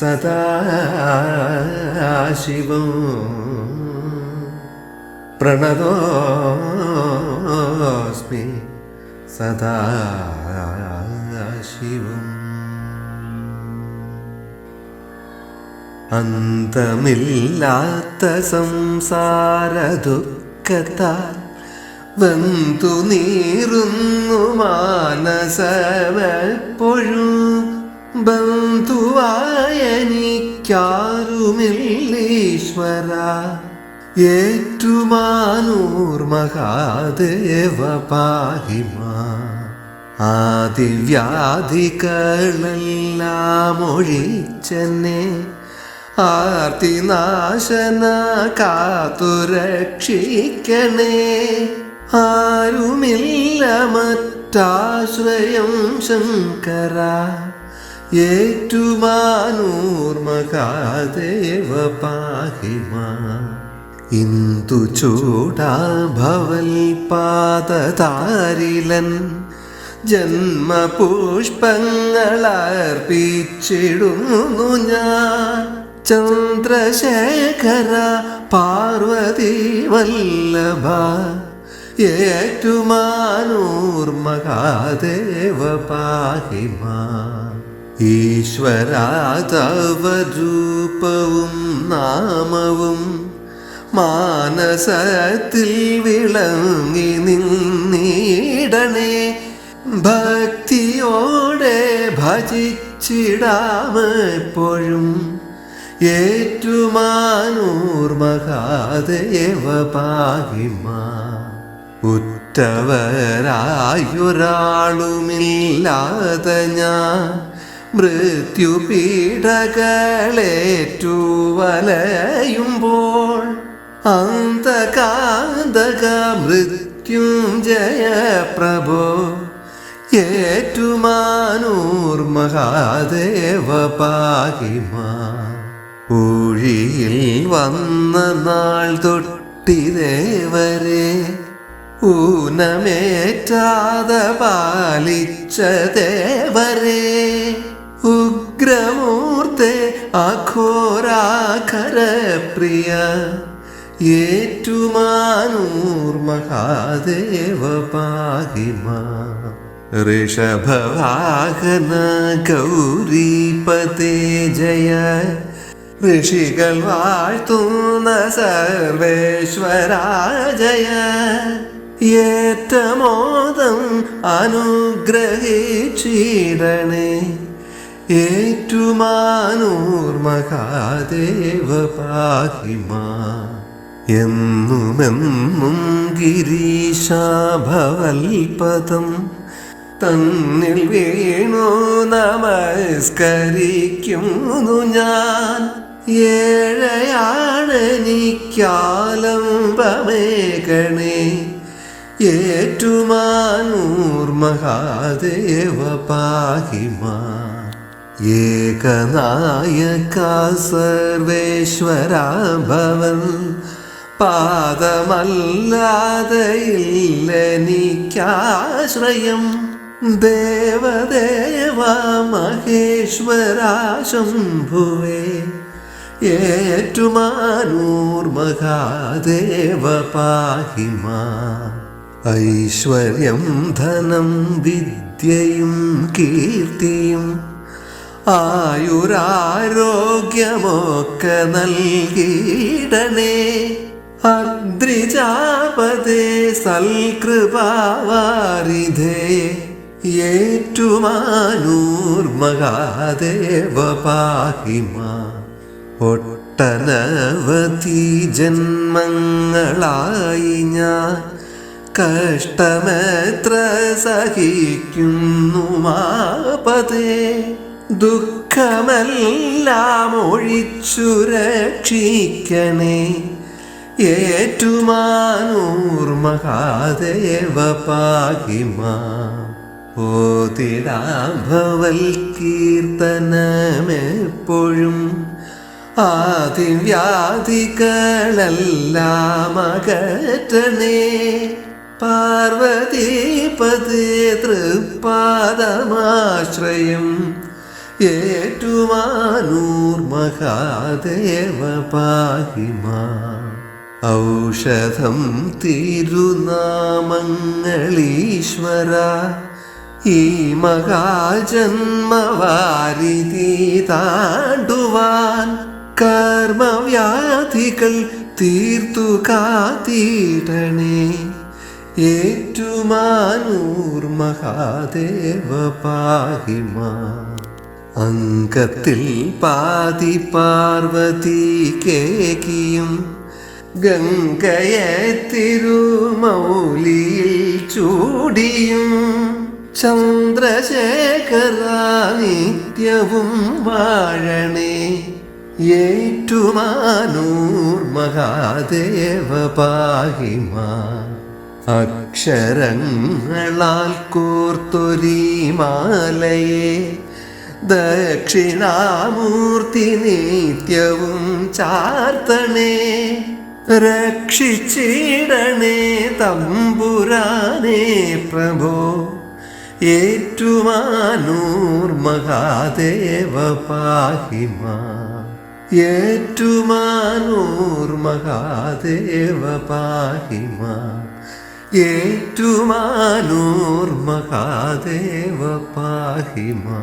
സദാ ശിവം. പ്രണതോസ്മി സദാ ശിവം. അന്തമില്ലാത്ത സംസാര ദുഃഖത്താൽ വന്തു നീറുന്നു മാനസമെപ്പോഴും ബന്ധുവായനിക്കാരുമില്ലീശ്വര. ഏറ്റുമാനൂർ മഹാദേവ പാഹിമാ. ആദിവ്യാധികളെല്ലാം ഒഴിച്ചെന്നെ. ആർത്തിനാശന കാത്തുരക്ഷിക്കണേ ആരുമില്ല മറ്റാശ്രയം ശങ്കര. ഏറ്റുമാനൂർ മഹാദേവ പാഹിമാ. ഇന്ദു ചൂടാഭവൽ ജന്മപുഷ്പങ്ങളർപ്പിച്ചിടുന്നു ഞാൻ. ചന്ദ്രശേഖര പാർവതി വല്ലഭ ഏറ്റുമാനൂർമകാദേവ പാഹിമാ. ഈശ്വരാതവ രൂപവും നാമവും മാനസത്തിൽ വിളങ്ങി നിന്നീടണേ. ഭക്തിയോടെ ഭജിച്ചിടാമെപ്പോഴും ഏറ്റുമാനൂർ മഹാദേവ പാഹിമാ. ഉറ്റവരായൊരാളുമില്ലാതെ ഞാൻ മൃത്യുപീഠകളേറ്റു വലയുമ്പോൾ അന്തകാന്തക മൃത്യുഞ്ജയ പ്രഭോ ഏറ്റുമാനൂർ മഹാദേവ പാഹിമാ. ഊഴിയിൽ വന്ന നാൾ തൊട്ടിദേവരെ ഊനമേറ്റാതെ പാലിച്ച ദേവരെ ഉഗ്രമൂർത്തെ അഘോരാഖര പ്രിയ ഏറ്റുമാനൂർ മഹാദേവ പാഹിമ. ഋഷഭവാഹന ഗൗരീപതേ ജയ. ഋഷികൾ വാഴ്ത്തുന്ന സർവേശ്വരാജയ. ഏറ്റമോദം അനുഗ്രഹിച്ചിടണേ ഏറ്റുമാനൂർ പാഹിമ പാഹിമാ. എന്നുമെന്നും ഗിരീശാഭവൽപദം തന്നിൽ വീണു നമസ്കരിക്കുന്നു ഞാൻ. ഏഴയാണെനിക്കാലംബമേകണേ ഏറ്റുമാനൂർ മഹാദേവ പാഹിമാ. ഏകനായക സർവേശ്വരാ ഭവൻ ദേവദേവ മഹേശ്വര ശംഭുവേ ഏറ്റുമാനൂർ മഹാദേവ പാഹിമാ. ഐശ്വര്യം ധനം വിദ്യയും കീർത്തിയും ആയുരാരോഗ്യമൊക്കെ നൽകിയിടണേ അദ്രിജാപതേ സൽകൃപാവാരിധേ ഏറ്റുമാനൂർ പാഹിമാ ഒട്ടനവധി ജന്മങ്ങളായി ഞാൻ കഷ്ടമെത്ര സഹിക്കുന്നു മാപതേ ദുഃഖമെല്ലാം ഒഴിച്ചു രക്ഷിക്കണേ ഏറ്റുമാനൂർ മഹാദേവ പാഹിമാ. ഓതിടാഭവൽ കീർത്തനമെപ്പോഴും ആദിവ്യാധികളെല്ലാം അകറ്റണേ. പാർവതീപതി തൃപ്പാദമാശ്രയം ഏറ്റുമാനൂർ മഹാദേവ പാഹിമാ. ഔഷധം തിരുനാമങ്ങളീശ്വര. ഈ മഹാജന്മവാരി താണ്ടുവാൻ കർമ്മവ്യാധികൾ തീർത്തു കാത്തിടണേ. ഏറ്റുമാനൂർ മഹാദേവ പാഹിമാ. അങ്കത്തിൽ പാതി പാർവതി കേക്കിയും ഗംഗയെ തിരുമൗലിയിൽ ചൂടിയും. ചന്ദ്രശേഖര നിത്യവും വാഴണേ ഏറ്റുമാനൂർ മഹാദേവ പാഹിമാ. അക്ഷരങ്ങളാൽ കോർത്തൊരീ മാലയെ ദക്ഷിണാമൂർത്തി നിത്യവും ചാർത്തണേ രക്ഷിച്ചിടണേ തമ്പുരാനേ പ്രഭോ ഏറ്റുമാനൂർ മഹാദേവ പാഹിമ ഏറ്റുമാനൂർ മഹാദേവ പാഹിമ ഏറ്റുമാനൂർ മഹാദേവ പാഹിമാ.